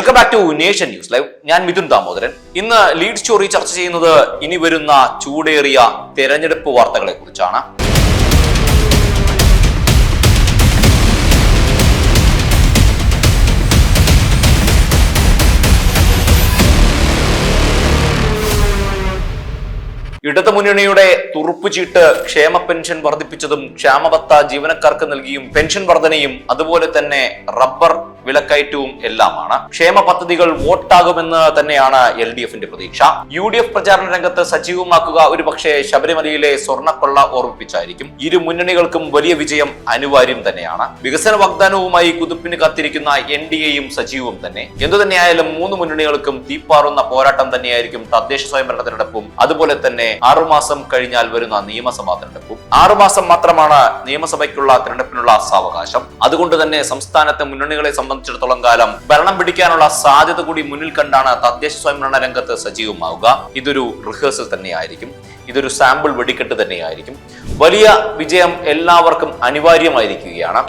Welcome back to nation news live ഞാൻ മിഥുൻ ദാമോദരൻ. ഇന്ന് lead story ചർച്ച ചെയ്യുന്നത് ഇനി വരുന്ന ചൂടേറിയ തെരഞ്ഞെടുപ്പ് വാർത്തകളെ കുറിച്ചാണ്. ഇടതു മുന്നണിയുടെ തുറുപ്പുചീട്ട് ക്ഷേമ പെൻഷൻ വർദ്ധിപ്പിച്ചതും ക്ഷാമബത്ത ജീവനക്കാർക്ക് നൽകിയും പെൻഷൻ വർധനയും അതുപോലെ തന്നെ റബ്ബർ വിലക്കയറ്റവും എല്ലാമാണ്. ക്ഷേമ പദ്ധതികൾ വോട്ടാകുമെന്ന് തന്നെയാണ് എൽ ഡി എഫിന്റെ പ്രതീക്ഷ. യു ഡി എഫ് പ്രചാരണ രംഗത്ത് സജീവമാക്കുക ഒരുപക്ഷെ ശബരിമലയിലെ സ്വർണക്കൊള്ള ഓർമ്മിപ്പിച്ചായിരിക്കും. ഇരു മുന്നണികൾക്കും വലിയ വിജയം അനിവാര്യം തന്നെയാണ്. വികസന വാഗ്ദാനവുമായി കുതിപ്പിന് കാത്തിരിക്കുന്ന എൻ ഡി എയും സജീവം തന്നെ. എന്തുതന്നെയായാലും മൂന്ന് മുന്നണികൾക്കും തീപ്പാറുന്ന പോരാട്ടം തന്നെയായിരിക്കും തദ്ദേശ സ്വയംഭരണ തെരഞ്ഞെടുപ്പും. അതുപോലെ തന്നെ ആറുമാസം കഴിഞ്ഞാൽ വരുന്ന നിയമസഭാ തെരഞ്ഞെടുപ്പും. ആറുമാസം മാത്രമാണ് നിയമസഭയ്ക്കുള്ള തെരഞ്ഞെടുപ്പിനുള്ള സാവകാശം. അതുകൊണ്ട് തന്നെ സംസ്ഥാനത്തെ മുന്നണികളെ സംബന്ധിച്ചിടത്തോളം കാലം ഭരണം പിടിക്കാനുള്ള സാധ്യത കൂടി മുന്നിൽ കണ്ടാണ് തദ്ദേശ സ്വയംഭരണ രംഗത്ത് സജീവമാവുക. ഇതൊരു റിഹേഴ്സൽ തന്നെയായിരിക്കും. ഇതൊരു സാമ്പിൾ വെടിക്കെട്ട് തന്നെയായിരിക്കും. വലിയ വിജയം എല്ലാവർക്കും അനിവാര്യമായിരിക്കുകയാണ്.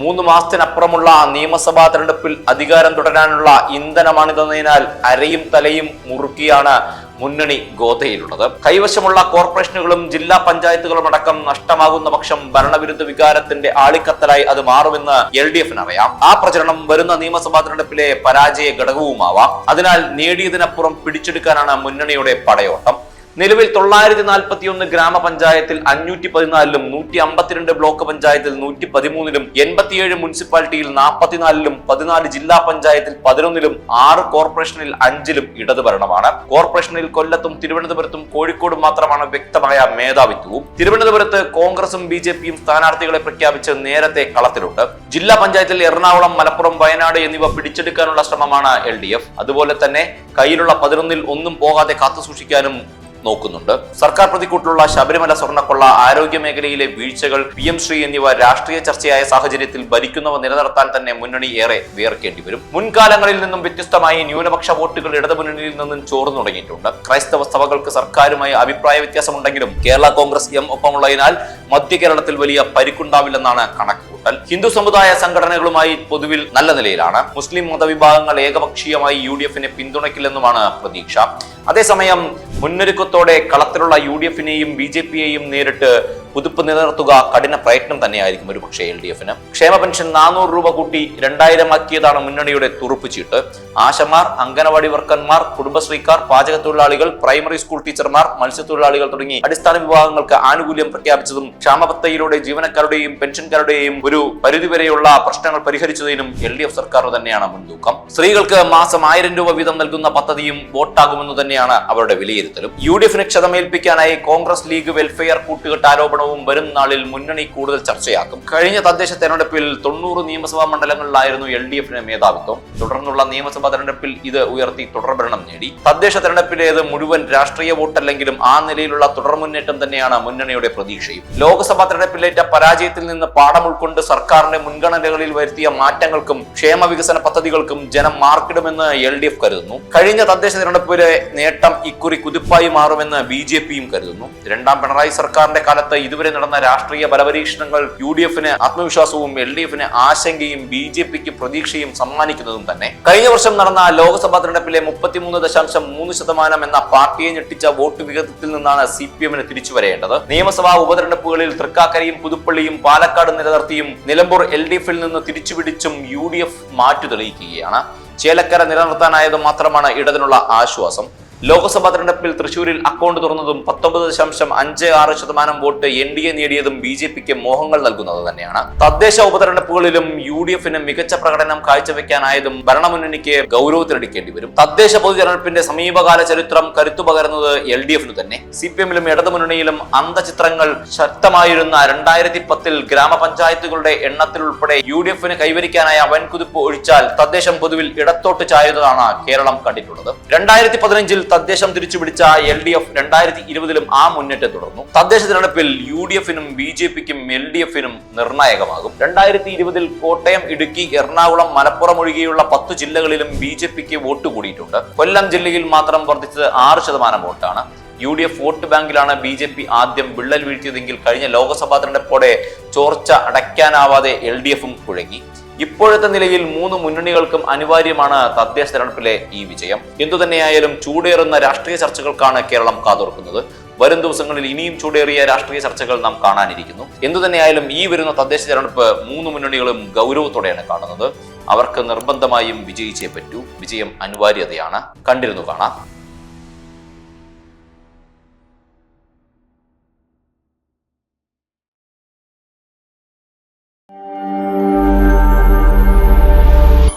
മൂന്ന് മാസത്തിനപ്പുറമുള്ള നിയമസഭാ തെരഞ്ഞെടുപ്പിൽ അധികാരം തുടരാനുള്ള ഇന്ധനമാണിതെന്നതിനാൽ അരയും തലയും മുറുക്കിയാണ് മുന്നണി ഗോതയിലുള്ളത്. കൈവശമുള്ള കോർപ്പറേഷനുകളും ജില്ലാ പഞ്ചായത്തുകളും അടക്കം നഷ്ടമാകുന്ന പക്ഷം ഭരണവിരുദ്ധ വികാരത്തിന്റെ ആളിക്കത്തലായി അത് മാറുമെന്ന് എൽ ഡി എഫിന് അറിയാം ആ പ്രചരണം വരുന്ന നിയമസഭാ തെരഞ്ഞെടുപ്പിലെ പരാജയ ഘടകവുമാവാം. അതിനാൽ നേടിയതിനപ്പുറം പിടിച്ചെടുക്കാനാണ് മുന്നണിയുടെ പടയോട്ടം. നിലവിൽ തൊള്ളായിരത്തി നാൽപ്പത്തി ഒന്ന് ഗ്രാമപഞ്ചായത്തിൽ അഞ്ഞൂറ്റി പതിനാലിലും നൂറ്റി അമ്പത്തിരണ്ട് ബ്ലോക്ക് പഞ്ചായത്തിൽ നൂറ്റി പതിമൂന്നിലും എൺപത്തിയേഴ് മുനിസിപ്പാലിറ്റിയിൽ നാൽപ്പത്തിനാലിലും പതിനാല് ജില്ലാ പഞ്ചായത്തിൽ പതിനൊന്നിലും ആറ് കോർപ്പറേഷനിൽ അഞ്ചിലും ഇടതുഭരണമാണ്. കോർപ്പറേഷനിൽ കൊല്ലത്തും തിരുവനന്തപുരത്തും കോഴിക്കോടും മാത്രമാണ് വ്യക്തമായ മേധാവിത്വവും. തിരുവനന്തപുരത്ത് കോൺഗ്രസും ബി ജെ പിയും സ്ഥാനാർത്ഥികളെ പ്രഖ്യാപിച്ച് നേരത്തെ കളത്തിലുണ്ട്. ജില്ലാ പഞ്ചായത്തിൽ എറണാകുളം മലപ്പുറം വയനാട് എന്നിവ പിടിച്ചെടുക്കാനുള്ള ശ്രമമാണ് എൽ അതുപോലെ തന്നെ കയ്യിലുള്ള പതിനൊന്നിൽ ഒന്നും പോകാതെ കാത്തുസൂക്ഷിക്കാനും നോക്കുന്നുണ്ട്. സർക്കാർ പ്രതിക്കൂട്ടിലുള്ള ശബരിമല സ്വർണക്കൊള്ള ആരോഗ്യ മേഖലയിലെ വീഴ്ചകൾ പി എം ശ്രീ എന്നിവ രാഷ്ട്രീയ ചർച്ചയായ സാഹചര്യത്തിൽ ഭരിക്കുന്നവ നിലനിർത്താൻ തന്നെ മുന്നണി ഏറെ വിയർക്കേണ്ടി വരും. മുൻകാലങ്ങളിൽ നിന്നും വ്യത്യസ്തമായി ന്യൂനപക്ഷ വോട്ടുകൾ ഇടതുമുന്നണിയിൽ നിന്നും ചോർന്നു തുടങ്ങിയിട്ടുണ്ട്. ക്രൈസ്തവ സഭകൾക്ക് സർക്കാരുമായി അഭിപ്രായ വ്യത്യാസമുണ്ടെങ്കിലും കേരള കോൺഗ്രസ് എം ഒപ്പമുള്ളതിനാൽ മധ്യ കേരളത്തിൽ വലിയ പരിക്കുണ്ടാവില്ലെന്നാണ് കണക്കുകൂട്ടൽ ഹിന്ദു സമുദായ സംഘടനകളുമായി പൊതുവിൽ നല്ല നിലയിലാണ്. മുസ്ലിം മതവിഭാഗങ്ങൾ ഏകപക്ഷീയമായി യു ഡി എഫിനെ പിന്തുണയ്ക്കില്ലെന്നുമാണ് പ്രതീക്ഷ. അതേസമയം മുന്നൊരുക്കത്തോടെ കളത്തിലുള്ള യു ഡി എഫിനെയും ബി ജെ പിയെയും നേരിട്ട് പുതുപ്പ് നിലനിർത്തുക കഠിന പ്രയത്നം തന്നെയായിരിക്കും ഒരു പക്ഷേ എൽ ഡി എഫിന്. ക്ഷേമ പെൻഷൻ നാനൂറ് രൂപ കൂട്ടി രണ്ടായിരം ആക്കിയതാണ് മുന്നണിയുടെ തുറുപ്പ് ചീട്ട്. ആശമാർ അംഗനവാടി വർക്കർമാർ കുടുംബശ്രീക്കാർ പാചക തൊഴിലാളികൾ പ്രൈമറി സ്കൂൾ ടീച്ചർമാർ മത്സ്യത്തൊഴിലാളികൾ തുടങ്ങി അടിസ്ഥാന വിഭാഗങ്ങൾക്ക് ആനുകൂല്യം പ്രഖ്യാപിച്ചതും ക്ഷാമബത്തയിലൂടെ ജീവനക്കാരുടെയും പെൻഷൻകാരുടെയും ഒരു പരിധിവരെയുള്ള പ്രശ്നങ്ങൾ പരിഹരിച്ചതിനും എൽ ഡി എഫ് സർക്കാർ തന്നെയാണ് മുൻതൂക്കം. സ്ത്രീകൾക്ക് മാസം ആയിരം രൂപ വീതം നൽകുന്ന പദ്ധതിയും വോട്ടാകുമെന്ന് തന്നെയാണ് അവരുടെ വിലയിരുത്തലും. യു ഡി എഫിന് ക്ഷതമേൽപ്പിക്കാനായി കോൺഗ്രസ് ലീഗ് വെൽഫെയർ കൂട്ടുകെട്ട് ആരോപണവും വരും നാളിൽ മുന്നണി കൂടുതൽ ചർച്ചയാക്കും. കഴിഞ്ഞ തദ്ദേശ തെരഞ്ഞെടുപ്പിൽ തൊണ്ണൂറ് നിയമസഭാ മണ്ഡലങ്ങളിലായിരുന്നു എൽ ഡി എഫിന് മേധാവിത്വം. തുടർന്നുള്ള നിയമസഭാ തെരഞ്ഞെടുപ്പിൽ ഇത് ഉയർത്തി തുടർഭരണം നേടി. തദ്ദേശ തെരഞ്ഞെടുപ്പിലേത് മുഴുവൻ രാഷ്ട്രീയ വോട്ടല്ലെങ്കിലും ആ നിലയിലുള്ള തുടർ മുന്നേറ്റം തന്നെയാണ് മുന്നണിയുടെ പ്രതീക്ഷയും. ലോക്സഭാ തെരഞ്ഞെടുപ്പിലേറ്റ പരാജയത്തിൽ നിന്ന് പാഠം ഉൾക്കൊണ്ട് സർക്കാരിന്റെ മുൻഗണനകളിൽ വരുത്തിയ മാറ്റങ്ങൾക്കും ക്ഷേമ വികസന പദ്ധതികൾക്കും ജനം മാർക്കിടുമെന്ന് എൽ ഡി എഫ് കരുതുന്നു. കഴിഞ്ഞ തദ്ദേശ തെരഞ്ഞെടുപ്പിലെ നേട്ടം ഇക്കുറി കുതിപ്പായി മാറുമെന്ന് ബി ജെ പിയും കരുതുന്നു. രണ്ടാം പിണറായി സർക്കാരിന്റെ കാലത്ത് ഇതുവരെ നടന്ന രാഷ്ട്രീയ ബലപരീക്ഷണങ്ങൾ യു ഡി എഫിന് ആത്മവിശ്വാസവും എൽ ഡി എഫിന് ആശങ്കയും ബി ജെ പിക്ക് പ്രതീക്ഷയും സമ്മാനിക്കുന്നതും തന്നെ. കഴിഞ്ഞ വർഷം നടന്ന ലോക്സഭാ തെരഞ്ഞെടുപ്പിലെ മുപ്പത്തിമൂന്ന് ദശാംശം മൂന്ന് ശതമാനം എന്ന പാർട്ടിയെ ഞെട്ടിച്ച വോട്ട് വിഹിതത്തിൽ നിന്നാണ് സി പി എമ്മിന് തിരിച്ചു വരേണ്ടത് നിയമസഭാ ഉപതെരഞ്ഞെടുപ്പുകളിൽ തൃക്കാക്കരയും പുതുപ്പള്ളിയും പാലക്കാട് നിലനിർത്തിയും നിലമ്പൂർ എൽ ഡി എഫിൽ നിന്ന് തിരിച്ചുപിടിച്ചും യു ഡി എഫ് മാറ്റു തെളിയിക്കുകയാണ്. ചേലക്കര നിലനിർത്താനായത് മാത്രമാണ് ഇടതിനുള്ള ആശ്വാസം. ലോക്സഭാ തെരഞ്ഞെടുപ്പിൽ തൃശൂരിൽ അക്കൗണ്ട് തുറന്നതും പത്തൊമ്പത് ദശാംശം അഞ്ച് ആറ് ശതമാനം വോട്ട് എൻ ഡി എ നേടിയതും ബി ജെ പിക്ക് മോഹങ്ങൾ നൽകുന്നത് തന്നെയാണ്. തദ്ദേശ ഉപതെരഞ്ഞെടുപ്പുകളിലും യു ഡി എഫിന് മികച്ച പ്രകടനം കാഴ്ചവെക്കാനായതും ഭരണമുന്നണിക്ക് ഗൗരവത്തിനടിക്കേണ്ടി വരും. തദ്ദേശ പൊതുതെരഞ്ഞെടുപ്പിന്റെ സമീപകാല ചരിത്രം കരുത്തു പകരുന്നത് എൽ ഡി എഫിന് തന്നെ. സി പി എമ്മിലും ഇടതുമുന്നണിയിലും അന്തചിത്രങ്ങൾ ശക്തമായിരുന്ന രണ്ടായിരത്തി പത്തിൽ ഗ്രാമപഞ്ചായത്തുകളുടെ എണ്ണത്തിൽ ഉൾപ്പെടെ യു ഡി എഫിന് കൈവരിക്കാനായ വൻകുതിപ്പ് ഒഴിച്ചാൽ തദ്ദേശം പൊതുവിൽ ഇടത്തോട്ട് ചായുന്നതാണ് കേരളം കണ്ടിട്ടുള്ളത്. രണ്ടായിരത്തി പതിനഞ്ചിൽ തദ്ദേശം തിരിച്ചുപിടിച്ച എൽ ഡി എഫ് രണ്ടായിരത്തി ഇരുപതിലും ആ മുന്നേറ്റം തുടർന്നു. തദ്ദേശ തിരഞ്ഞെടുപ്പിൽ യു ഡി എഫിനും ബി ജെ പിക്കും എൽ ഡി എഫിനും നിർണായകമാകും. രണ്ടായിരത്തി ഇരുപതിൽ കോട്ടയം ഇടുക്കി എറണാകുളം മലപ്പുറം ഒഴികെയുള്ള പത്ത് ജില്ലകളിലും ബി ജെ പിക്ക് വോട്ട് കൂടിയിട്ടുണ്ട്. കൊല്ലം ജില്ലയിൽ മാത്രം വർദ്ധിച്ചത് ആറ് ശതമാനം വോട്ടാണ്. യു ഡി എഫ് വോട്ട് ബാങ്കിലാണ് ബി ജെ പി ആദ്യം വിള്ളൽ വീഴ്ത്തിയതെങ്കിൽ കഴിഞ്ഞ ലോക്സഭാ തെരഞ്ഞെടുപ്പോടെ ചോർച്ച അടയ്ക്കാനാവാതെ എൽ ഡി എഫും കുഴങ്ങി. ഇപ്പോഴത്തെ നിലയിൽ മൂന്ന് മുന്നണികൾക്കും അനിവാര്യമാണ് തദ്ദേശ തെരഞ്ഞെടുപ്പിലെ ഈ വിജയം. എന്തുതന്നെയായാലും ചൂടേറുന്ന രാഷ്ട്രീയ ചർച്ചകൾക്കാണ് കേരളം കാതോർക്കുന്നത്. വരും ദിവസങ്ങളിൽ ഇനിയും ചൂടേറിയ രാഷ്ട്രീയ ചർച്ചകൾ നാം കാണാനിരിക്കുന്നു. എന്തുതന്നെയായാലും ഈ വരുന്ന തദ്ദേശ തെരഞ്ഞെടുപ്പ് മൂന്ന് മുന്നണികളും ഗൗരവത്തോടെയാണ് കാണുന്നത്. അവർക്ക് നിർബന്ധമായും വിജയിച്ചേ പറ്റൂ. വിജയം അനിവാര്യതയാണ്. കണ്ടിരുന്നു കാണാം.